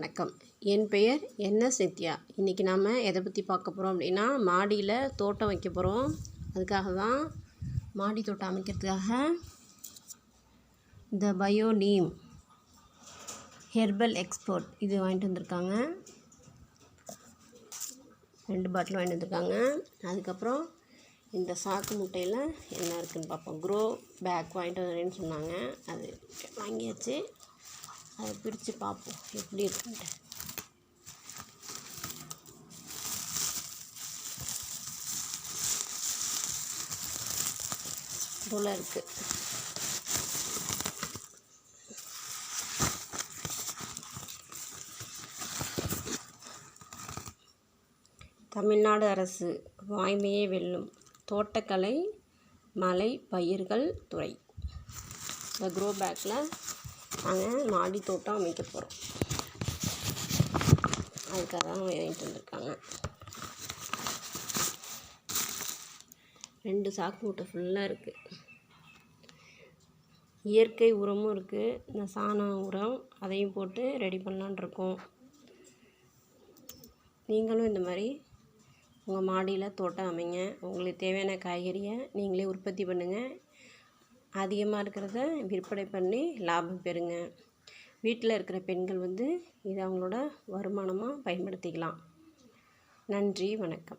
வணக்கம். என் பெயர் என்ன நித்யா இன்றைக்கி நாம் எதை பற்றி பார்க்க போகிறோம் அப்படின்னா மாடியில் தோட்டம் வைக்க போகிறோம் அதுக்காக தான் மாடி தோட்டம் அமைக்கிறதுக்காக the bio neem herbal export இது வாங்கிட்டு வந்திருக்காங்க. ரெண்டு பாட்டில் வாங்கிட்டு வந்திருக்காங்க. அதுக்கப்புறம் இந்த சாக்கு முட்டையில் என்ன இருக்குதுன்னு பார்ப்போம். க்ரோ பேக் வாங்கிட்டு வரேன்னு சொன்னாங்க. அது வாங்கியாச்சு. அதை பிரித்து பார்ப்போம் எப்படி இருக்குன்ட்டு. போல் இருக்குது தமிழ்நாடு அரசு வாய்மையே வெல்லும் தோட்டக்கலை மலை பயிர்கள் துறை. இந்த க்ரோ பேக்கில் நாங்கள் மாடி தோட்டம் அமைக்க போகிறோம் அதுக்காக தான் வாங்கிட்டு வந்திருக்காங்க. ரெண்டு சாக்கு மூட்டை ஃபுல்லாக இருக்குது இயற்கை உரமும் இருக்குது இந்த சாண உரம் அதையும் போட்டு ரெடி பண்ணலான் இருக்கோம். நீங்களும் இந்த மாதிரி உங்கள் மாடியில் தோட்டம் அமைங்க. உங்களுக்கு தேவையான காய்கறியை நீங்களே உற்பத்தி பண்ணுங்கள் அதிகமாக இருக்கிறத விற்பனை பண்ணி லாபம் பெறுங்க. வீட்டில் இருக்கிற பெண்கள் வந்து இதை அவங்களோட வருமானமாக பயன்படுத்திக்கலாம். நன்றி வணக்கம்.